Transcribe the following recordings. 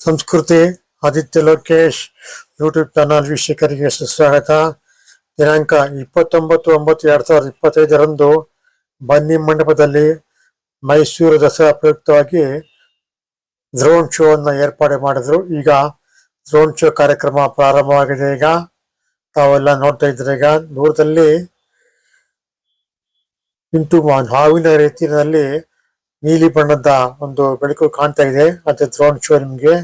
ಸಂಸ್ಕೃತಿ, Aditya Lokesh YouTube channel ವೀಕ್ಷಕರಿಗೆ ಸುಸ್ವಾಗತ. ದಿನಾಂಕ ಇಪ್ಪತ್ತೊಂಬತ್ತು ಒಂಬತ್ತು ಎರಡ್ ಸಾವಿರದ ಇಪ್ಪತ್ತೈದರಂದು ಬನ್ನಿ ಮಂಟಪದಲ್ಲಿ ಮೈಸೂರು ದಸರಾ ಪ್ರಯುಕ್ತವಾಗಿ ಡ್ರೋನ್ ಶೋ ಅನ್ನ ಏರ್ಪಾಡು ಮಾಡಿದ್ರು. ಈಗ ಡ್ರೋನ್ ಶೋ ಕಾರ್ಯಕ್ರಮ ಪ್ರಾರಂಭವಾಗಿದೆ. ಈಗ ತಾವೆಲ್ಲ ನೋಡ್ತಾ ಇದ್ರೆ ಈಗ ದೂರದಲ್ಲಿ ಇಂಟು ಹಾವಿನ ರೀತಿಯಲ್ಲಿ ನೀಲಿ ಬಣ್ಣದ ಒಂದು ಬೆಳಕು ಕಾಣ್ತಾ ಇದೆ. ಅದೇ ಡ್ರೋನ್ ಶೋ ನಿಮ್ಗೆ.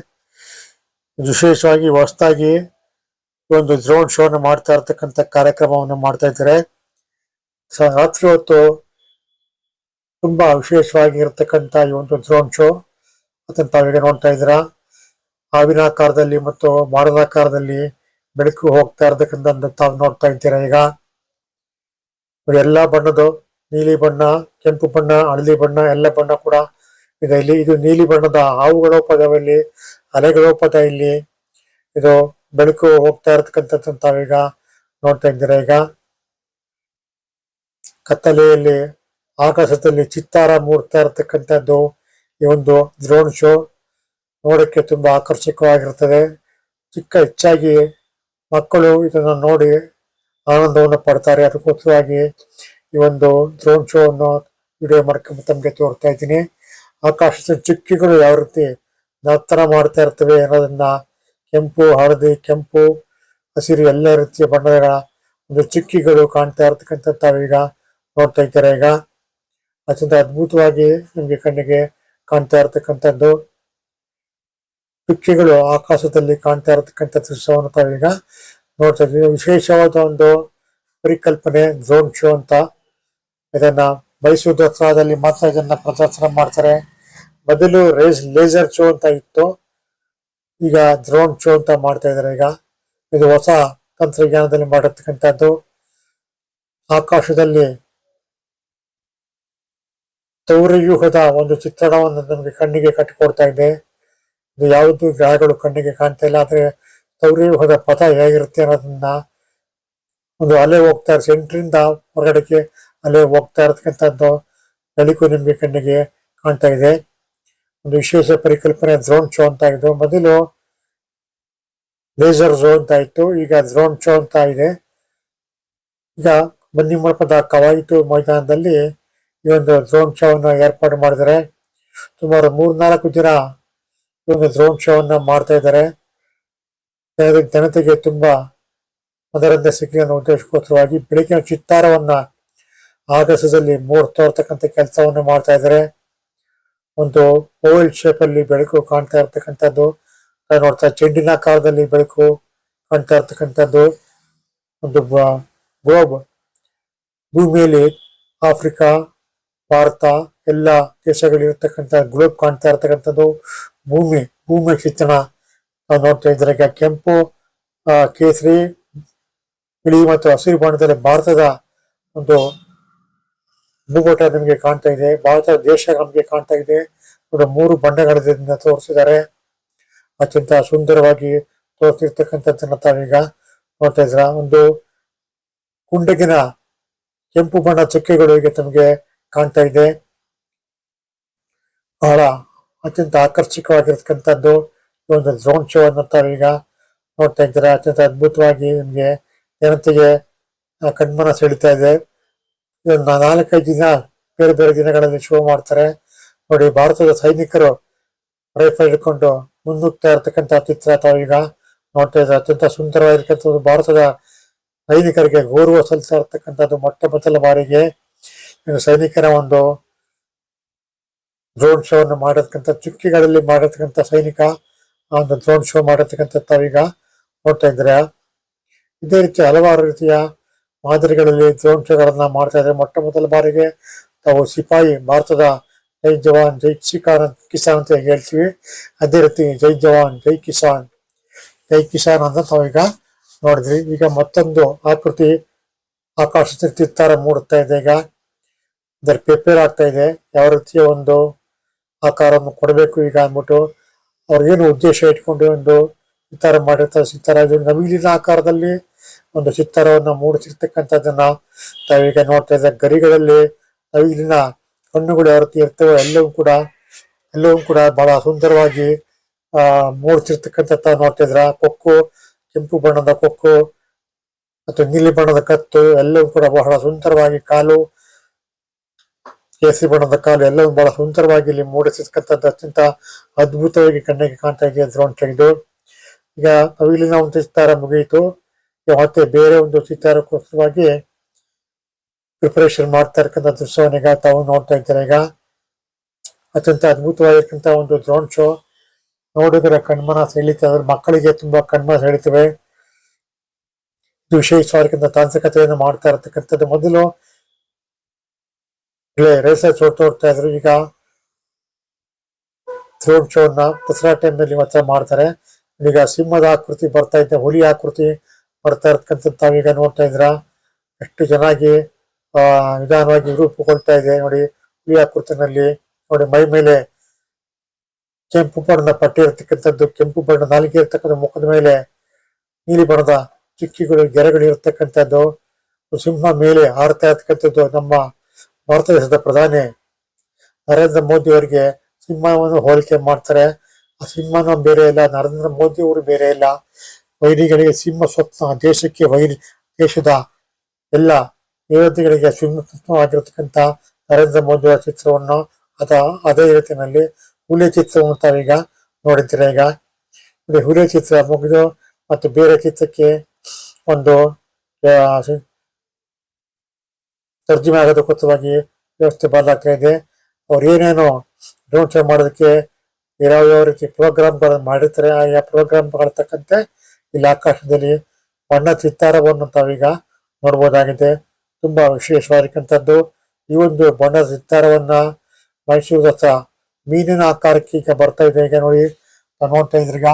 ವಿಶೇಷವಾಗಿ ಹೊಸದಾಗಿ ಒಂದು ಡ್ರೋನ್ ಶೋನ ಮಾಡ್ತಾ ಇರ್ತಕ್ಕಂಥ ಕಾರ್ಯಕ್ರಮವನ್ನು ಮಾಡ್ತಾ ಇದ್ದಾರೆ. ರಾತ್ರಿ ಹೊತ್ತು ತುಂಬಾ ವಿಶೇಷವಾಗಿ ಇರತಕ್ಕಂತ ಈ ಒಂದು ಡ್ರೋನ್ ಶೋ. ಅದನ್ನು ತಾವೀಗ ನೋಡ್ತಾ ಇದ್ದೀರಾ. ಹಾವಿನ ಆಕಾರದಲ್ಲಿ ಮತ್ತು ಮಾರದ ಆಕಾರದಲ್ಲಿ ಬೆಳಕು ಹೋಗ್ತಾ ಇರ್ತಕ್ಕಂಥ ತಾವು ನೋಡ್ತಾ ಇದ್ದೀರಾ ಈಗ. ಎಲ್ಲಾ ಬಣ್ಣದ ನೀಲಿ ಬಣ್ಣ, ಕೆಂಪು ಬಣ್ಣ, ಹಳದಿ ಬಣ್ಣ, ಎಲ್ಲ ಬಣ್ಣ ಕೂಡ ಇದೆ ಇಲ್ಲಿ ಇದು ನೀಲಿ ಬಣ್ಣದ ಹಾವುಗಳ ಪದದಲ್ಲಿ ಅಲೆಗಳ ಪದ ಇಲ್ಲಿ ಇದು ಬೆಳಕು ಹೋಗ್ತಾ ಇರತಕ್ಕಂಥದ್ದು ತಾವೀಗ ನೋಡ್ತಾ ಇದ್ದೀರಾ. ಈಗ ಕತ್ತಲೆಯಲ್ಲಿ, ಆಕಾಶದಲ್ಲಿ ಚಿತ್ತಾರ ಮೂಡ್ತಾ ಇರತಕ್ಕಂಥದ್ದು ಈ ಒಂದು ಡ್ರೋನ್ ಶೋ ನೋಡಕ್ಕೆ ತುಂಬಾ ಆಕರ್ಷಕವಾಗಿರ್ತದೆ ಚಿಕ್ಕ ಹೆಚ್ಚಾಗಿ ಮಕ್ಕಳು ಇದನ್ನ ನೋಡಿ ಆನಂದವನ್ನು ಪಡ್ತಾರೆ. ಅದಕ್ಕೋಸ್ಕರವಾಗಿ ಈ ಒಂದು ಡ್ರೋನ್ ಶೋ ಅನ್ನು ವಿಡಿಯೋ ಮಾಡ್ಕೊಂಡು ತಮಗೆ ತೋರ್ತಾ ಇದ್ದೀನಿ. ಆಕಾಶದ ಚುಕ್ಕಿಗಳು ಯಾವ ರೀತಿ ನರ್ತನ ಮಾಡ್ತಾ ಇರ್ತವೆ ಅನ್ನೋದನ್ನ ಕೆಂಪು, ಹಳದಿ, ಕೆಂಪು, ಹಸಿರು ಎಲ್ಲ ರೀತಿಯ ಬಣ್ಣಗಳ ಒಂದು ಚುಕ್ಕಿಗಳು ಕಾಣ್ತಾ ಇರ್ತಕ್ಕಂಥ ತಾವೀಗ ನೋಡ್ತಾ ಇದ್ದಾರೆ ಈಗ. ಅತ್ಯಂತ ಅದ್ಭುತವಾಗಿ ನಿಮಗೆ ಕಣ್ಣಿಗೆ ಕಾಣ್ತಾ ಇರತಕ್ಕಂಥದ್ದು. ಚುಕ್ಕಿಗಳು ಆಕಾಶದಲ್ಲಿ ಕಾಣ್ತಾ ಇರತಕ್ಕಂಥ ದೃಶ್ಯವನ್ನು ತಾವೀಗ ನೋಡ್ತಾ ಇದ್ದೀವಿ. ವಿಶೇಷವಾದ ಒಂದು ಪರಿಕಲ್ಪನೆ ಡ್ರೋನ್ ಶೋ ಅಂತ ಇದನ್ನ ಮೈಸೂರು ದಸರಾದಲ್ಲಿ ಮಾತ್ರ ಇದನ್ನ ಪ್ರದರ್ಶನ ಮಾಡ್ತಾರೆ. ಮೊದಲು ರೇಸ್ ಲೇಸರ್ ಶೋ ಅಂತ ಇತ್ತು. ಈಗ ಡ್ರೋನ್ ಶೋ ಅಂತ ಮಾಡ್ತಾ ಇದ್ದಾರೆ ಈಗ. ಇದು ಹೊಸ ತಂತ್ರಜ್ಞಾನದಲ್ಲಿ ಮಾಡತಕ್ಕಂಥದ್ದು ಆಕಾಶದಲ್ಲಿ ಸೌರವ್ಯೂಹದ ಒಂದು ಚಿತ್ರಣವನ್ನು ನಮಗೆ ಕಣ್ಣಿಗೆ ಕಟ್ಟಿಕೊಡ್ತಾ ಇದೆ. ಇದು ಯಾವುದು ಗ್ರಹಗಳು ಕಣ್ಣಿಗೆ ಕಾಣ್ತಾ ಇಲ್ಲ, ಆದ್ರೆ ತೌರಯೂಹದ ಪಥ ಹೇಗಿರುತ್ತೆ ಅನ್ನೋದನ್ನ ಒಂದು ಅಲೆ ಹೋಗ್ತಾ ಸೆಂಟ್ರಿಂದ ಹೊರಗಡೆಗೆ ಅಲೆ ಹೋಗ್ತಾ ಇರತಕ್ಕಂಥದ್ದು ದಲಿಕು ನಿಮಗೆ ಕಣ್ಣಿಗೆ ಕಾಣ್ತಾ ಇದೆ. ಒಂದು ವಿಶೇಷ ಪರಿಕಲ್ಪನೆ ಡ್ರೋನ್ ಶೋ ಅಂತ ಇದ್ದು ಮೊದಲು ಲೇಸರ್ ಝೋ ಅಂತ ಇತ್ತು. ಈಗ ಡ್ರೋನ್ ಶೋ ಅಂತ ಇದೆ. ಈಗ ಬನ್ನಿ ಮಂಟಪದ ಕವಾಯಿತು ಮೈದಾನದಲ್ಲಿ ಈ ಒಂದು ಡ್ರೋನ್ ಶೋ ಅನ್ನು ಏರ್ಪಾಡು ಮಾಡಿದ್ದಾರೆ. ಸುಮಾರು ಮೂರ್ನಾಲ್ಕು ದಿನ ಈ ಒಂದು ಡ್ರೋನ್ ಶೋ ಅನ್ನ ಮಾಡ್ತಾ ಇದ್ದಾರೆ. ಜನತೆ- ಜನತೆಗೆ ತುಂಬಾ ಅದರಿಂದ ಸಿಕ್ಕಿ ಅನ್ನೋ ಉದ್ದೇಶಕ್ಕೋಸ್ಕರವಾಗಿ ಬೆಳಕಿನ ಚಿತ್ತಾರವನ್ನ ಆಕಾಶದಲ್ಲಿ ಮೂರು ತೋರ್ತಕ್ಕಂಥ ಕೆಲಸವನ್ನು ಮಾಡ್ತಾ ಇದ್ದಾರೆ. ಒಂದು ಓವಲ್ ಶೇಪ್ ಅಲ್ಲಿ ಬೆಳಕು ಕಾಣ್ತಾ ಇರ್ತಕ್ಕಂಥದ್ದು ನೋಡ್ತಾ ಚೆಂಡಿನ ಆಕಾರದಲ್ಲಿ ಬೆಳಕು ಕಾಣ್ತಾ ಇರ್ತಕ್ಕಂಥದ್ದು. ಒಂದು ಗ್ಲೋಬ್ ಭೂಮಿಯಲ್ಲಿ ಆಫ್ರಿಕಾ, ಭಾರತ, ಎಲ್ಲ ದೇಶಗಳಿರ್ತಕ್ಕಂಥ ಗ್ಲೋಬ್ ಕಾಣ್ತಾ ಇರ್ತಕ್ಕಂಥದ್ದು. ಭೂಮಿ ಭೂಮಿ ಚಿತ್ರಣ ನಾವು ನೋಡ್ತಾ ಇದ್ದಾರೆ. ಕೆಂಪು ಕೇಸರಿ, ಬಿಳಿ ಮತ್ತು ಹಸಿರು ಬಣ್ಣದಲ್ಲಿ ಭಾರತದ ಒಂದು ಭೂಗೋಟ ನಿಮಗೆ ಕಾಣ್ತಾ ಇದೆ. ಭಾರತ ದೇಶ ನಮಗೆ ಕಾಣ್ತಾ ಇದೆ. ಮೂರು ಬಣ್ಣಗಳಿಂದ ತೋರಿಸಿದ್ದಾರೆ. ಅತ್ಯಂತ ಸುಂದರವಾಗಿ ತೋರಿಸಿರ್ತಕ್ಕಂಥದ್ದನ್ನ ತಾವೀಗ ನೋಡ್ತಾ ಇದ್ರ ಒಂದು ಕುಂಡಗಿನ ಕೆಂಪು ಬಣ್ಣ ಚುಕ್ಕೆಗಳು ಈಗ ತಮಗೆ ಕಾಣ್ತಾ ಇದೆ. ಬಹಳ ಅತ್ಯಂತ ಆಕರ್ಷಕವಾಗಿರ್ತಕ್ಕಂಥದ್ದು ಒಂದು ಡ್ರೋನ್ ಶೋ ಅನ್ನು ತಾವೀಗ ನೋಡ್ತಾ ಇದ್ದೀರಾ? ಅತ್ಯಂತ ಅದ್ಭುತವಾಗಿ ನಿಮಗೆ ಜನತೆಗೆ ಕಣ್ಮನ ಸೆಳಿತಾ ಇದೆ. ಇದನ್ನ ನಾಲ್ಕೈದು ದಿನ ಬೇರೆ ಬೇರೆ ದಿನಗಳಲ್ಲಿ ಶೋ ಮಾಡ್ತಾರೆ. ನೋಡಿ, ಭಾರತದ ಸೈನಿಕರು ರೈಫಲ್ ಹಿಡ್ಕೊಂಡು ಮುನ್ನುಗ್ತಾ ಇರ್ತಕ್ಕಂಥ ಚಿತ್ರ ತಾವೀಗ ನೋಡ್ತಾ ಇದ್ದಾರೆ ಅತ್ಯಂತ ಸುಂದರವಾಗಿರ್ತಕ್ಕಂಥದ್ದು ಭಾರತದ ಸೈನಿಕರಿಗೆ ಗೌರವ ಸಲ್ಲಿಸ್ತಾ ಇರ್ತಕ್ಕಂಥದ್ದು ಮೊಟ್ಟ ಮೊದಲ ಬಾರಿಗೆ. ಸೈನಿಕರ ಒಂದು ಡ್ರೋನ್ ಶೋ ಅನ್ನು ಮಾಡಿರ್ತಕ್ಕಂಥ, ಚುಕ್ಕಿಗಳಲ್ಲಿ ಮಾಡಿರ್ತಕ್ಕಂಥ ಸೈನಿಕ ಆ ಒಂದು ಡ್ರೋನ್ ಶೋ ಮಾಡಿರ್ತಕ್ಕಂಥ ತಾವೀಗ ನೋಡ್ತಾ ಇದ್ರೆ. ಇದೇ ರೀತಿ ಹಲವಾರು ರೀತಿಯ ಮಾದರಿಗಳಲ್ಲಿ ಡ್ರೋನ್ ಶೋಗಳನ್ನ ಮಾಡ್ತಾ ಇದ್ದಾರೆ. ಮೊಟ್ಟ ಮೊದಲ ಬಾರಿಗೆ ತಾವು ಸಿಪಾಯಿ ಭಾರತದ ಜೈ ಜವಾನ್, ಜೈ ಕಿಸಾನ್ ಕಿಸಾನ್ ಅಂತ ಹೇಳ್ತೀವಿ. ಅದೇ ರೀತಿ ಜೈ ಜವಾನ್, ಜೈ ಕಿಸಾನ್ ಜೈ ಕಿಸಾನ್ ಅಂತ ನಾವೀಗ ನೋಡಿದ್ವಿ. ಈಗ ಮತ್ತೊಂದು ಆಕೃತಿ ಆಕಾಶ ಚಿತ್ತಾರ ಮೂಡುತ್ತಾ ಇದೆ. ಈಗ ಇದರ ಪ್ರಿಪೇರ್ ಆಗ್ತಾ ಇದೆ. ಯಾವ ರೀತಿಯ ಒಂದು ಆಕಾರವನ್ನು ಕೊಡಬೇಕು ಈಗ ಅಂದ್ಬಿಟ್ಟು ಅವ್ರಿಗೇನು ಉದ್ದೇಶ ಇಟ್ಕೊಂಡು ಒಂದು ಸಿತಾರ ಮಾಡಿರ್ತಾರೆ. ಸಿತಾರ ನವಿಲಿನ ಆಕಾರದಲ್ಲಿ ಒಂದು ಚಿತ್ತಾರವನ್ನು ಮೂಡಿಸಿರ್ತಕ್ಕಂಥದ್ದನ್ನ ತಾವೀಗ ನೋಡ್ತಾ ಇದ್ದ ಗರಿಗಳಲ್ಲಿ ನವಿಲಿನ ಕಣ್ಣುಗಳು ಯಾವ ರೀತಿ ಇರ್ತವೆ, ಎಲ್ಲವೂ ಕೂಡ ಎಲ್ಲವೂ ಕೂಡ ಬಹಳ ಸುಂದರವಾಗಿ, ಆ ಮೂಡಿಸಿರ್ತಕ್ಕಂಥ ನೋಡ್ತಾ ಇದ್ರ. ಕೊಕ್ಕು, ಕೆಂಪು ಬಣ್ಣದ ಕೊಕ್ಕು ಮತ್ತು ನೀಲಿ ಬಣ್ಣದ ಕತ್ತು, ಎಲ್ಲವೂ ಕೂಡ ಬಹಳ ಸುಂದರವಾಗಿ ಕಾಲು, ಕೇಸರಿ ಬಣ್ಣದ ಕಾಲು, ಎಲ್ಲವೂ ಬಹಳ ಸುಂದರವಾಗಿ ಇಲ್ಲಿ ಮೂಡಿಸಿರ್ತಕ್ಕಂಥದ್ದು ಅತ್ಯಂತ ಅದ್ಭುತವಾಗಿ ಕಣ್ಣಿಗೆ ಕಾಣ್ತಾ ಇದೆ ಅಂತ ಇದು ಈಗ ನವಿಲಿನ ಒಂದು ಚಿತ್ತಾರ ಮುಗಿಯಿತು. ಮತ್ತೆ ಬೇರೆ ಒಂದು ಚಿತ್ತಾರಕ್ಕೋಸ್ಕರವಾಗಿ ಪ್ರಿಪರೇಷನ್ ಮಾಡ್ತಾ ಇರ್ತಕ್ಕಂಥ ದೃಶ್ಯವನ್ನು ಈಗ ತಾವು ನೋಡ್ತಾ ಇದ್ದಾರೆ, ಈಗ ಅತ್ಯಂತ ಅದ್ಭುತವಾಗಿರ್ತಕ್ಕಂಥ ಒಂದು ಡ್ರೋನ್ ಶೋ ನೋಡಿದ್ರೆ ಕಣ್ಮನ ಸೆಳೀತವೆ ಮಕ್ಕಳಿಗೆ ತುಂಬಾ ಕಣ್ಮನ ಸೆಳೀತವೆ ಇದು ತಾಂತ್ರಿಕತೆಯನ್ನು ಮಾಡ್ತಾ ಇರತಕ್ಕಂಥದ್ದು. ಮೊದಲು ರೇಸರ್ ಶೋ ತೋರ್ತಾ ಇದ್ರು. ಈಗ ಡ್ರೋನ್ ಶೋನ ದಸರಾ ಟೈಮ್ನಲ್ಲಿ ಮಾತ್ರ ಮಾಡ್ತಾರೆ. ಈಗ ಸಿಂಹದ ಆಕೃತಿ ಬರ್ತಾ ಇದ್ದ ಹುಲಿ ಆಕೃತಿ. ಬರ್ತಾ ಇರ್ತಕ್ಕಂಥ ತಾವೀಗ ನೋಡ್ತಾ ಇದ್ರ ಎಷ್ಟು ಚೆನ್ನಾಗಿ, ಆ, ನಿಧಾನವಾಗಿ ರೂಪುಗೊಳ್ತಾ ಇದೆ ನೋಡಿ ಹುಲಿಯ ಆಕೃತಿನಲ್ಲಿ ನೋಡಿ, ಮೈ ಮೇಲೆ ಕೆಂಪು ಬಣ್ಣದ ಪಟ್ಟಿ ಇರತಕ್ಕಂಥದ್ದು. ಕೆಂಪು ಬಣ್ಣ ನಾಲಿಗೆ ಇರತಕ್ಕಂಥ ಮುಖದ ಮೇಲೆ ನೀಲಿ ಬಣ್ಣದ ಚಿಕ್ಕಿಗಳು, ಗೆರೆಗಳು ಇರತಕ್ಕಂಥದ್ದು. ಸಿಂಹ ಮೇಲೆ ಹಾರ್ತಾ ಇರ್ತಕ್ಕಂಥದ್ದು ನಮ್ಮ ಭಾರತ ದೇಶದ ಪ್ರಧಾನಿ ನರೇಂದ್ರ ಮೋದಿ ಅವರಿಗೆ ಸಿಂಹವನ್ನು ಹೋಲಿಕೆ ಮಾಡ್ತಾರೆ. ಆ ಸಿಂಹನ ಬೇರೆ ಇಲ್ಲ, ನರೇಂದ್ರ ಮೋದಿ ಅವರು ಬೇರೆ ಇಲ್ಲ. ವೈರಿಗಳಿಗೆ ಸಿಂಹ ಸ್ವಪ್ನ, ದೇಶಕ್ಕೆ ವೈರಿ, ದೇಶದ ಎಲ್ಲ ವಿರೋಧಿಗಳಿಗೆ ಸಿಂಹ ಸ್ವಪ್ನವಾಗಿರತಕ್ಕಂಥ ನರೇಂದ್ರ ಮೋದಿಯ ಚಿತ್ರವನ್ನು ಅದ, ಅದೇ ರೀತಿಯಲ್ಲಿ ಹುಲಿ ಚಿತ್ರವನ್ನು ತಾವೀಗ ನೋಡಿದ್ದೀರಾ ಈಗ. ಇಲ್ಲಿ ಹುಲಿ ಚಿತ್ರ ಮುಗಿದು ಮತ್ತು ಬೇರೆ ಚಿತ್ರಕ್ಕೆ ಒಂದು ತರ್ಜುಮೆ ಆಗೋದಕ್ಕೋಸ್ಕರವಾಗಿ ವ್ಯವಸ್ಥೆ ಬದಲಾಗ್ತಾ ಇದೆ. ಅವ್ರು ಏನೇನು ಡೋಂಟ್ ಮಾಡೋದಕ್ಕೆ ಯಾವ ಯಾವ ರೀತಿ ಪ್ರೋಗ್ರಾಮ್ಗಳನ್ನು ಮಾಡಿರ್ತಾರೆ, ಆ ಪ್ರೋಗ್ರಾಮ್ಗಳ ತಕ್ಕಂತೆ ಇಲ್ಲಿ, ಆಕಾಶದಲ್ಲಿ ಬಣ್ಣ ಚಿತ್ತಾರವನ್ನು ತಾವೀಗ ನೋಡ್ಬೋದಾಗಿದೆ. ತುಂಬಾ ವಿಶೇಷವಾಗಿರ್ತಕ್ಕಂಥದ್ದು ಈ ಒಂದು ಬಣ್ಣ ಚಿತ್ತಾರವನ್ನ ಮೈಸೂರು ಮೀನಿನ ಆಕಾರಕ್ಕೆ ಈಗ ಬರ್ತಾ ಇದೆ. ಈಗ ನೋಡಿ ನೋಡ್ತಾ ಇದ್ರೀಗ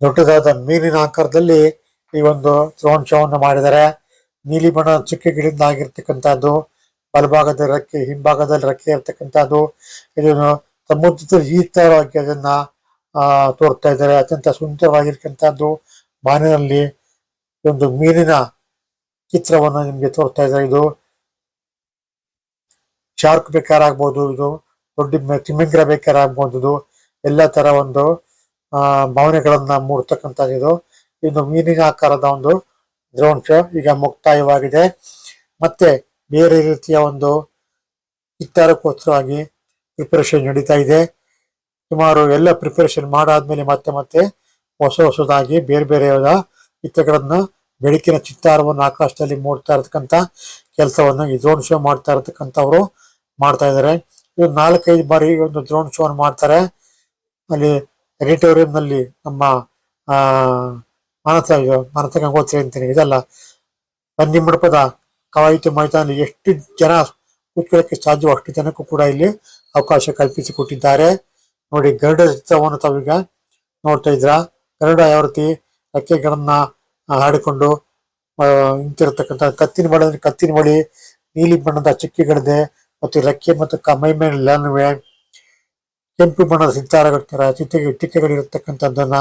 ದೊಡ್ಡದಾದ ಮೀನಿನ ಆಕಾರದಲ್ಲಿ ಈ ಒಂದು ತ್ರಿವಂಶವನ್ನು ಮಾಡಿದ್ದಾರೆ. ನೀಲಿ ಬಣ್ಣದ ಗಿಡದಿಂದ ಆಗಿರ್ತಕ್ಕಂಥದ್ದು, ಬಲಭಾಗದ ರೆಕ್ಕೆ, ಹಿಂಭಾಗದಲ್ಲಿ ರೆಕ್ಕೆ ಇರ್ತಕ್ಕಂಥದ್ದು. ಇದನ್ನು ಸಮುದ್ರದ ಈ ತರವಾಗಿ ಅದನ್ನ ತೋರ್ತಾ ಇದ್ದಾರೆ. ಅತ್ಯಂತ ಸುಂದರವಾಗಿರ್ತಕ್ಕಂಥದ್ದು ಬಾನಿನಲ್ಲಿ ಈ ಒಂದು ಮೀನಿನ ಚಿತ್ರವನ್ನು ನಿಮಗೆ ತೋರ್ತಾ ಇದ್ದಾರೆ. ಇದು ಶಾರ್ಕ್ ಬೇಕಾರಾಗ್ಬೋದು, ಇದು ದೊಡ್ಡ ತಿಮ್ಮಿಂಗ್ರ ಬೇಕಾರಾಗ್ಬೋದು ಇದು ಎಲ್ಲ ತರ ಒಂದು, ಆ, ಭಾವನೆಗಳನ್ನ ಮೂಡ್ತಕ್ಕಂಥದ್ದು ಇದು. ಇದು ಮೀನಿನ ಆಕಾರದ ಒಂದು ಡ್ರೋನ್ ಶೋ ಈಗ ಮುಕ್ತಾಯವಾಗಿದೆ. ಮತ್ತೆ ಬೇರೆ ರೀತಿಯ ಒಂದು ಚಿತ್ತಾರಕ್ಕೋಸ್ಕರವಾಗಿ ಪ್ರಿಪರೇಷನ್ ನಡೀತಾ ಇದೆ. ಸುಮಾರು ಎಲ್ಲ ಪ್ರಿಪರೇಷನ್ ಮಾಡಾದ್ಮೇಲೆ ಮತ್ತೆ ಮತ್ತೆ ಹೊಸ ಹೊಸದಾಗಿ ಬೇರೆ ಬೇರೆಯಾದ ಚಿತ್ರಗಳನ್ನ ಬೆಳಕಿನ ಚಿತ್ತಾರವನ್ನು ಆಕಾಶದಲ್ಲಿ ಮೂಡ್ತಾ ಇರತಕ್ಕಂತ ಕೆಲಸವನ್ನು ಈ ಡ್ರೋನ್ ಶೋ ಮಾಡ್ತಾ ಇರತಕ್ಕಂಥವ್ರು ಮಾಡ್ತಾ ಇದ್ದಾರೆ ಇದು ನಾಲ್ಕೈದು ಬಾರಿ ಒಂದು ಡ್ರೋನ್ ಶೋ ಮಾಡ್ತಾರೆ. ಅಲ್ಲಿ auditorium ನಲ್ಲಿ ನಮ್ಮ ಮಾನಸ ಮಾನಸ ಗಂಗೋತ್ರಿ ಅಂತೀನಿ. ಇದೆಲ್ಲ, ಬನ್ನಿ ಮಂಟಪದ ಕವಾಯಿತು ಮೈದಾನ ಎಷ್ಟು ಜನ ಕೂತ್ಕೊಳ್ಳಕ್ಕೆ ಸಾಧ್ಯವೋ ಅಷ್ಟು ಜನಕ್ಕೂ ಕೂಡ ಇಲ್ಲಿ ಅವಕಾಶ ಕಲ್ಪಿಸಿಕೊಟ್ಟಿದ್ದಾರೆ. ನೋಡಿ ಗರುಡ ಚಿತ್ರವನ್ನು ತಾವೀಗ ನೋಡ್ತಾ ಇದ್ರ ಗರುಡ ಯಾವ ರೀತಿ ರೆಕ್ಕೆಗಳನ್ನ ಹಾಡಿಕೊಂಡು ನಿಂತಿರತಕ್ಕಂಥ ಕತ್ತಿನ ಬಳಿ ಕತ್ತಿನ ಬಳಿ ನೀಲಿ ಬಣ್ಣದ ಚುಕ್ಕಿಗಳಿದೆ ಮತ್ತು ರೆಕ್ಕೆ ಮತ್ತು ಕಮೈ ಮೇಲೆ ಲನ್ವೆ ಕೆಂಪು ಬಣ್ಣದ ಸಿತಾರಗಳ ಚಿಕ್ಕ ಟಿಕ್ಕೆಗಳಿರತಕ್ಕಂಥದ್ದನ್ನ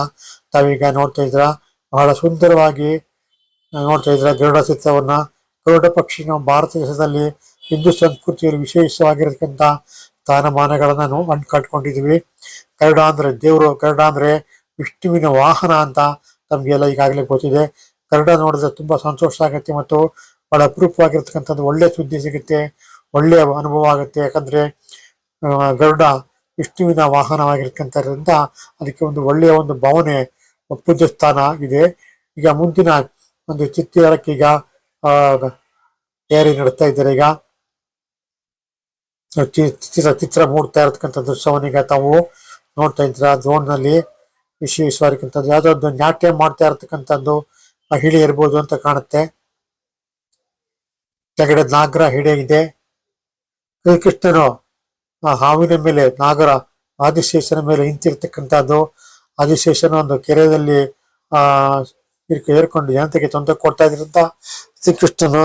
ತಾವೀಗ ನೋಡ್ತಾ ಇದ್ರ ಬಹಳ ಸುಂದರವಾಗಿ ನೋಡ್ತಾ ಇದ್ರ ಗರುಡ ಚಿತ್ರವನ್ನ. ಗರುಡ ಪಕ್ಷಿ ನಮ್ಮ ಭಾರತ ದೇಶದಲ್ಲಿ ಹಿಂದೂ ಸಂಸ್ಕೃತಿಯಲ್ಲಿ ವಿಶೇಷವಾಗಿರತಕ್ಕಂಥ ಸ್ಥಾನಮಾನಗಳನ್ನ ನಾವು ಕಟ್ಕೊಂಡಿದೀವಿ ಗರುಡ ಅಂದ್ರೆ ದೇವರು ಕರಡ ಅಂದ್ರೆ ವಿಷ್ಣುವಿನ ವಾಹನ ಅಂತ ನಮ್ಗೆಲ್ಲ ಈಗಾಗಲೇ ಗೊತ್ತಿದೆ. ಕರಡ ನೋಡಿದ್ರೆ ತುಂಬಾ ಸಂತೋಷ ಆಗುತ್ತೆ ಮತ್ತು ಬಹಳ ಅಪರೂಪವಾಗಿರ್ತಕ್ಕಂಥದ್ದು ಒಳ್ಳೆ ಸುದ್ದಿ ಸಿಗುತ್ತೆ, ಒಳ್ಳೆಯ ಅನುಭವ ಆಗುತ್ತೆ. ಯಾಕಂದ್ರೆ ಗರುಡ ವಿಷ್ಣುವಿನ ವಾಹನವಾಗಿರ್ತಕ್ಕಂಥದ್ರಿಂದ ಅದಕ್ಕೆ ಒಂದು ಒಳ್ಳೆಯ ಒಂದು ಭಾವನೆ, ಪೂಜ್ಯ ಸ್ಥಾನ ಇದೆ. ಈಗ ಮುಂದಿನ ಒಂದು ಚಿತ್ರಕ್ಕೆ ಈಗ ತಯಾರಿ ನಡೆಸ್ತಾ ಇದ್ದಾರೆ. ಈಗ ಚಿತ್ರ ಚಿತ್ರ ಮೂಡ್ತಾ ಇರತಕ್ಕಂಥ ದೃಶ್ಯವನ್ನೀಗ ತಾವು ನೋಡ್ತಾ ಇದ್ರ ಡ್ರೋನ್ನಲ್ಲಿ ವಿಶೇಷವಾಗಿರ್ತಕ್ಕಂಥದ್ದು ಯಾವ್ದೋ ಒಂದು ನಾಟ್ಯ ಮಾಡ್ತಾ ಇರತಕ್ಕಂಥದ್ದು ಮಹಿಳೆ ಇರ್ಬೋದು ಅಂತ ಕಾಣುತ್ತೆ. ಕೆಳಗಡೆ ನಾಗರ ಹಿಡೆ ಇದೆ. ಶ್ರೀಕೃಷ್ಣನು ಆ ಹಾವಿನ ಮೇಲೆ, ನಾಗರ ಆದಿಶೇಷನ ಮೇಲೆ ನಿಂತಿರ್ತಕ್ಕಂಥದ್ದು. ಆದಿಶೇಷನ ಒಂದು ಕೆರೆಯಲ್ಲಿ, ಆ ಏರ್ಕೊಂಡು ಜನತೆಗೆ ತೊಂದರೆ ಕೊಡ್ತಾ ಇದ್ರಂತ ಶ್ರೀಕೃಷ್ಣನು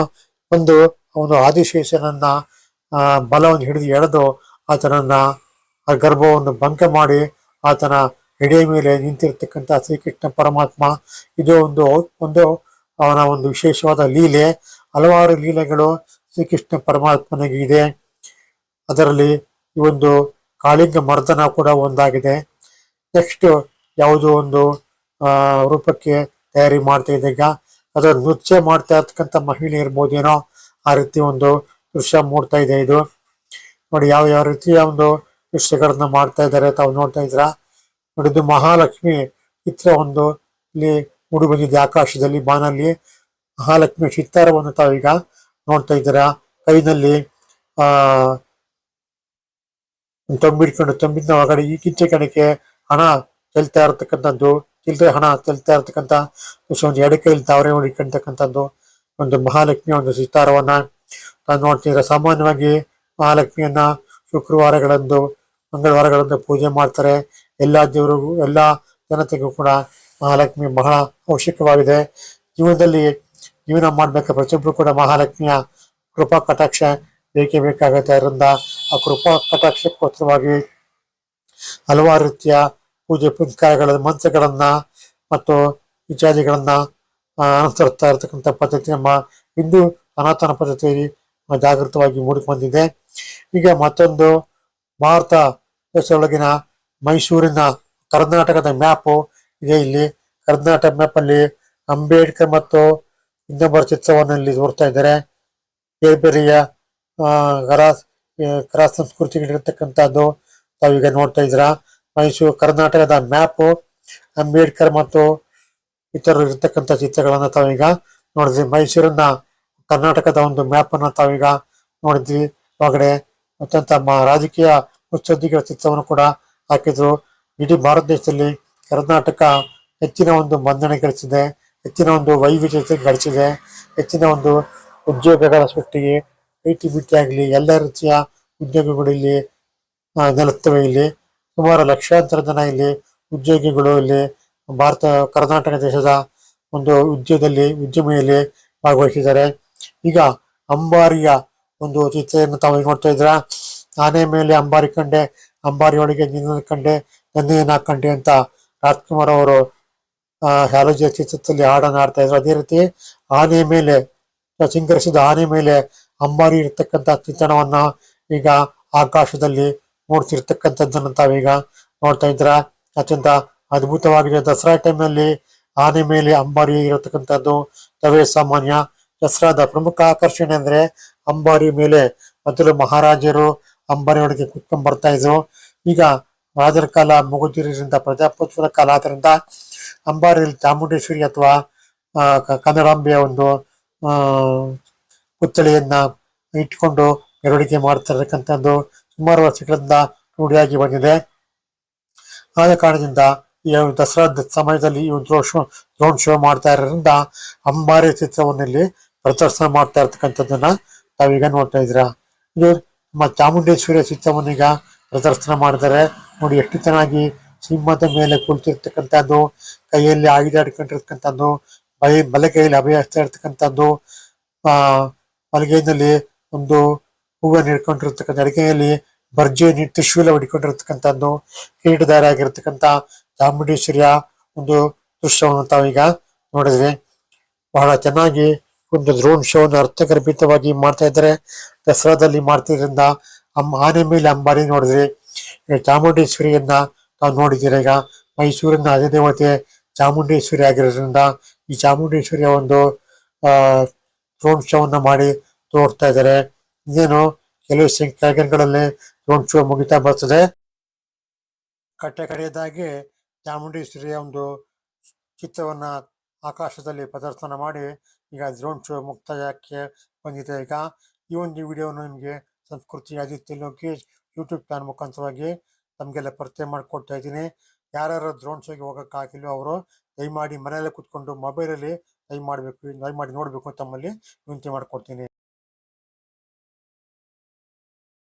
ಒಂದು ಅವನು ಆದಿಶೇಷನನ್ನ, ಆ, ಬಲವನ್ನು ಹಿಡಿದು ಎಳೆದು ಆತನನ್ನ ಆ ಗರ್ಭವನ್ನು ಭಂಗ ಮಾಡಿ ಆತನ ಎಡೆಯ ಮೇಲೆ ನಿಂತಿರ್ತಕ್ಕಂಥ ಶ್ರೀಕೃಷ್ಣ ಪರಮಾತ್ಮ. ಇದು ಒಂದು ಒಂದು ಅವನ ಒಂದು ವಿಶೇಷವಾದ ಲೀಲೆ. ಹಲವಾರು ಲೀಲೆಗಳು ಶ್ರೀಕೃಷ್ಣ ಪರಮಾತ್ಮನಿಗೆ ಇದೆ. ಅದರಲ್ಲಿ ಈ ಒಂದು ಕಾಳಿಂಗ ಮರ್ದನ ಕೂಡ ಒಂದಾಗಿದೆ. ನೆಕ್ಸ್ಟ್ ಯಾವುದೋ ಒಂದು ರೂಪಕ್ಕೆ ತಯಾರಿ ಮಾಡ್ತಾ ಇದೆ ಈಗ ಅದರ ನೃತ್ಯ ಮಾಡ್ತಾ ಇರ್ತಕ್ಕಂಥ ಮಹಿಳೆ ಇರ್ಬೋದೇನೋ ಆ ರೀತಿ ಒಂದು ದೃಶ್ಯ ಮೂಡ್ತಾ ಇದೆ ಇದು. ನೋಡಿ, ಯಾವ ಯಾವ ರೀತಿಯ ಒಂದು ದೃಶ್ಯಗಳನ್ನ ಮಾಡ್ತಾ ಇದ್ದಾರೆ. ತಾವು ನೋಡ್ತಾ ಇದ್ರ ನೋಡಿದ್ದು ಮಹಾಲಕ್ಷ್ಮಿ ಚಿತ್ರ ಒಂದು. ಇಲ್ಲಿ ಮೂಡಿ ಬಂದಿದೆ ಆಕಾಶದಲ್ಲಿ, ಬಾನಲ್ಲಿ. ಮಹಾಲಕ್ಷ್ಮಿ ಚಿತ್ತಾರವನ್ನು ತಾವೀಗ ನೋಡ್ತಾ ಇದ್ದೀರಾ? ಕೈನಲ್ಲಿ, ಆ, ತಂಬಿಡ್ಕೊಂಡು ತಂಬಿನ ಒಳಗಡೆ ಈ ಕಿಂಚೆ ಕಣಕ್ಕೆ ಹಣ ಚೆಲ್ತಾ ಇರತಕ್ಕಂಥದ್ದು. ಚಿಲ್ಲರೆ ಹಣ ಚೆಲ್ತಾ ಇರತಕ್ಕಂಥ ಒಂದು ಎಡ ಕೈಯಲ್ಲಿ ತಾವರೆ ಹೊಡಿಕೊಂಡಿರ್ತಕ್ಕಂಥದ್ದು ಒಂದು ಮಹಾಲಕ್ಷ್ಮಿಯ ಒಂದು ಸಿತಾರವನ್ನ. ತಾವು ನೋಡ್ತಿದ್ರೆ ಸಾಮಾನ್ಯವಾಗಿ ಮಹಾಲಕ್ಷ್ಮಿಯನ್ನ ಶುಕ್ರವಾರಗಳಂದು ಮಂಗಳವಾರಗಳಂದು ಪೂಜೆ ಮಾಡ್ತಾರೆ. ಎಲ್ಲ ದೇವರಿಗೂ, ಎಲ್ಲ ಜನತೆಗೂ ಕೂಡ ಮಹಾಲಕ್ಷ್ಮಿ ಬಹಳ ಅವಶ್ಯಕವಾಗಿದೆ. ಜೀವನದಲ್ಲಿ ಜೀವನ ಮಾಡಬೇಕಾದ ಪ್ರತಿಯೊಬ್ಬರು ಕೂಡ ಮಹಾಲಕ್ಷ್ಮಿಯ ಕೃಪಾ ಕಟಾಕ್ಷ ಬೇಕೇ ಬೇಕಾಗುತ್ತೆ. ಅದರಿಂದ ಆ ಕೃಪಾ ಕಟಾಕ್ಷಕ್ಕೋಸ್ಕರವಾಗಿ ಹಲವಾರು ರೀತಿಯ ಪೂಜೆ ಪುನಸ್ಕಾರಗಳ ಮಂತ್ರಗಳನ್ನ ಮತ್ತು ಇತ್ಯಾದಿಗಳನ್ನ ಅನುಸರಿಸ್ತಾ ಇರತಕ್ಕಂಥ ಪದ್ಧತಿ ನಮ್ಮ ಹಿಂದೂ ಸನಾತನ ಪದ್ಧತಿಯಲ್ಲಿ ಜಾಗೃತವಾಗಿ ಮೂಡಿಕೊಂಡಿದೆ ಈಗ ಮತ್ತೊಂದು ಭಾರತ ದೇಶದೊಳಗಿನ ಮೈಸೂರಿನ ಕರ್ನಾಟಕದ ಮ್ಯಾಪು ಇದೆ ಇಲ್ಲಿ. ಕರ್ನಾಟಕ ಮ್ಯಾಪ್ ಅಲ್ಲಿ ಅಂಬೇಡ್ಕರ್ ಮತ್ತು ಇನ್ನೊಬ್ಬರ ಚಿತ್ರವನ್ನು ಇಲ್ಲಿ ತೋರ್ತಾ ಇದ್ದಾರೆ. ಬೇರೆ ಬೇರೆಯ ಕಲಾ ಕರ ಸಂಸ್ಕೃತಿಗಳಿರ್ತಕ್ಕಂಥದ್ದು ತಾವೀಗ ನೋಡ್ತಾ ಇದ್ದೀರಾ. ಮೈಸೂರು, ಕರ್ನಾಟಕದ ಮ್ಯಾಪು, ಅಂಬೇಡ್ಕರ್ ಮತ್ತು ಇತರರು ಇರ್ತಕ್ಕಂಥ ಚಿತ್ರಗಳನ್ನ ತಾವೀಗ ನೋಡಿದ್ವಿ. ಮೈಸೂರನ್ನ, ಕರ್ನಾಟಕದ ಒಂದು ಮ್ಯಾಪ್ ಅನ್ನ ತಾವೀಗ ನೋಡಿದ್ವಿ. ಒಳಗಡೆ ಅತ್ಯಂತ ರಾಜಕೀಯ ಮುತ್ಸದ್ದಿಗಳ ಚಿತ್ರವನ್ನು ಕೂಡ ಹಾಕಿದ್ರು. ಇಡೀ ಭಾರತ ದೇಶದಲ್ಲಿ ಕರ್ನಾಟಕ ಹೆಚ್ಚಿನ ಒಂದು ಮನ್ನಣೆ ಗಳಿಸಿದೆ, ಹೆಚ್ಚಿನ ಒಂದು ವೈವಿಧ್ಯತೆ ಗಳಿಸಿದೆ, ಹೆಚ್ಚಿನ ಒಂದು ಉದ್ಯೋಗಗಳ ಸೃಷ್ಟಿಗೆ ಐ ಟಿ ಬಿ ಆಗಲಿ, ಎಲ್ಲ ರೀತಿಯ ಉದ್ಯೋಗಗಳು ಇಲ್ಲಿ ನೆಲೆಸ್ತವೆ ಇಲ್ಲಿ. ಸುಮಾರು ಲಕ್ಷಾಂತರ ಜನ ಇಲ್ಲಿ ಉದ್ಯೋಗಿಗಳು ಇಲ್ಲಿ ಭಾರತ, ಕರ್ನಾಟಕ ದೇಶದ ಒಂದು ಉದ್ಯೋಗದಲ್ಲಿ, ಉದ್ಯಮಿಯಲ್ಲಿ ಭಾಗವಹಿಸಿದ್ದಾರೆ. ಈಗ ಅಂಬಾರಿಯ ಒಂದು ಚಿತ್ರವನ್ನು ತಾವು ನೋಡ್ತಾ ಇದ್ರ ಆನೆ ಮೇಲೆ ಅಂಬಾರಿ ಕಂಡೆ, ಅಂಬಾರಿ ಒಳಗೆ ನಿನ್ನ ಕಂಡೆ ನನ್ನೇನ ಕಂಡೆ ಅಂತ ರಾಜ್ಕುಮಾರ್ ಅವರು ಹ್ಯಾಲೋಜಿಯ ಚಿತ್ರದಲ್ಲಿ ಹಾಡನ್ನು ಆಡ್ತಾ ಇದ್ರು. ಅದೇ ರೀತಿ ಆನೆ ಮೇಲೆ, ಸಿಂಗರಿಸಿದ ಆನೆ ಮೇಲೆ ಅಂಬಾರಿ ಇರ್ತಕ್ಕಂಥ ಚಿತ್ರಣವನ್ನ ಈಗ ಆಕಾಶದಲ್ಲಿ ಮೂಡಿಸಿರ್ತಕ್ಕಂಥದ್ದನ್ನು ತಾವೀಗ ನೋಡ್ತಾ ಇದ್ರ ಅತ್ಯಂತ ಅದ್ಭುತವಾಗಿದೆ. ದಸರಾ ಟೈಮ್ನಲ್ಲಿ ಆನೆ ಮೇಲೆ ಅಂಬಾರಿ ಇರತಕ್ಕಂಥದ್ದು ತವೇ ಸಾಮಾನ್ಯ. ದಸರಾದ ಪ್ರಮುಖ ಆಕರ್ಷಣೆ ಅಂದ್ರೆ ಅಂಬಾರಿ ಮೇಲೆ ಮೊದಲು ಮಹಾರಾಜರು ಅಂಬಾರಿ ಒಳಗೆ ಕುತ್ಕೊಂಡ್ ಬರ್ತಾ ಇದ್ರು. ಈಗ ರಾಜರ ಕಾಲ ಮುಗುದಿರೋದ್ರಿಂದ ಪ್ರಜಾಪ್ರಭುತ್ವದ ಕಾಲ ಆದ್ರಿಂದ ಅಂಬಾರಿಯಲ್ಲಿ ಚಾಮುಂಡೇಶ್ವರಿ ಅಥವಾ ಕನ್ನಡಾಂಬೆಯ ಒಂದು ಪುತ್ಥಳಿಯನ್ನ ಇಟ್ಕೊಂಡು ಮೆರವಣಿಗೆ ಮಾಡ್ತಾ ಇರತಕ್ಕಂಥದ್ದು ಸುಮಾರು ವರ್ಷಗಳಿಂದ ರೂಢಿಯಾಗಿ ಬಂದಿದೆ. ಆದ ಕಾರಣದಿಂದ ಈ ಒಂದು ದಸರಾದ ಸಮಯದಲ್ಲಿ ಈ ಒಂದು ಡ್ರೋನ್ ಶೋ ಡ್ರೋನ್ ಶೋ ಮಾಡ್ತಾ ಇರೋದ್ರಿಂದ ಅಂಬಾರಿ ಚಿತ್ರವನ್ನು ಇಲ್ಲಿ ಪ್ರದರ್ಶನ ಮಾಡ್ತಾ ಇರ್ತಕ್ಕಂಥದ್ದನ್ನ ತಾವೀಗ ನೋಡ್ತಾ ಇದ್ದೀರಾ. ಇದು ನಮ್ಮ ಚಾಮುಂಡೇಶ್ವರಿಯ ಚಿತ್ರವನ್ನೀಗ ಪ್ರದರ್ಶನ ಮಾಡಿದ್ದಾರೆ. ನೋಡಿ ಎಷ್ಟು ಚೆನ್ನಾಗಿ ಸಿಂಹದ ಮೇಲೆ ಕುಳಿತಿರ್ತಕ್ಕಂಥದ್ದು ಕೈಯಲ್ಲಿ ಆಯುಧ ಹಿಡ್ಕೊಂಡಿರ್ತಕ್ಕಂಥದ್ದು, ಬೈ ಬಲಗೈಯಲ್ಲಿ ಅಭಯ ಹಸ್ತ ಇರ್ತಕ್ಕಂಥದ್ದು ಆ ಬಲಗೈನಲ್ಲಿ ಒಂದು ಹೂವನ್ನು ಹಿಡ್ಕೊಂಡಿರ್ತಕ್ಕಂಥ ಅಡಿಕೆಯಲ್ಲಿ ಭರ್ಜಿಯನ್ನು ತ್ರಿಶೂಲ ಹೊಡಿಕೊಂಡಿರ್ತಕ್ಕಂಥದ್ದು ಕಿರೀಟಧಾರಿ ಆಗಿರ್ತಕ್ಕಂಥ ಚಾಮುಂಡೇಶ್ವರಿಯ ಒಂದು ದೃಶ್ಯವನ್ನು ತಾವೀಗ ನೋಡಿದ್ವಿ ಬಹಳ ಚೆನ್ನಾಗಿ ಒಂದು ಡ್ರೋನ್ ಶೋನ ಅರ್ಥಗರ್ಭಿತವಾಗಿ ಮಾಡ್ತಾ ಇದ್ದಾರೆ. ದಸರಾದಲ್ಲಿ ಮಾಡ್ತಿದ್ರಿಂದ ಆನೆ ಮೇಲೆ ಅಂಬಾರಿ ನೋಡಿದ್ರಿ ಚಾಮುಂಡೇಶ್ವರಿಯನ್ನ ನಾವು ನೋಡಿದ್ದೀರ ಈಗ? ಮೈಸೂರಿನ ಅಧಿದೇವತೆ ಚಾಮುಂಡೇಶ್ವರಿ ಆಗಿರೋದ್ರಿಂದ ಈ ಚಾಮುಂಡೇಶ್ವರಿಯ ಒಂದು ಡ್ರೋನ್ ಶೋವನ್ನು ಮಾಡಿ ತೋರ್ತಾ ಇದ್ದಾರೆ. ಇನ್ನೇನು ಕೆಲವು ಸೆಕೆಂಡ್ಗಳಲ್ಲಿ ಡ್ರೋನ್ ಶೋ ಮುಗಿತಾ ಬರ್ತದೆ. ಕಟ್ಟೆ ಕಡೆಯದಾಗಿ ಚಾಮುಂಡೇಶ್ವರಿಯ ಒಂದು ಚಿತ್ರವನ್ನ ಆಕಾಶದಲ್ಲಿ ಪ್ರದರ್ಶನ ಮಾಡಿ ಈಗ ಡ್ರೋನ್ ಶೋ ಮುಕ್ತಾಯಕ್ಕೆ ಬಂದಿದೆ. ಈಗ ಈ ಒಂದು ವಿಡಿಯೋನು ನಿಮಗೆ ಸಂಸ್ಕೃತಿ ಆದಿತ್ಯ ಲೋಕೇಶ್ ಯೂಟ್ಯೂಬ್ ಚಾನಲ್ ಮುಖಾಂತರವಾಗಿ ತಮಗೆಲ್ಲ ಪರಿಚಯ ಮಾಡಿಕೊಡ್ತಾ ಇದ್ದೀನಿ. ಯಾರ್ಯಾರು ಡ್ರೋನ್ ಶೋಗೆ ಹೋಗೋಕ್ಕಾಗಿಲ್ಲ ಅವರು ದಯಮಾಡಿ ಮನೆಯಲ್ಲೇ ಕೂತ್ಕೊಂಡು ಮೊಬೈಲಲ್ಲಿ ದಯಮಾಡಬೇಕು ದಯಮಾಡಿ ನೋಡಬೇಕು ತಮ್ಮಲ್ಲಿ ವಿನಂತಿ ಮಾಡ್ಕೊಡ್ತೀನಿ.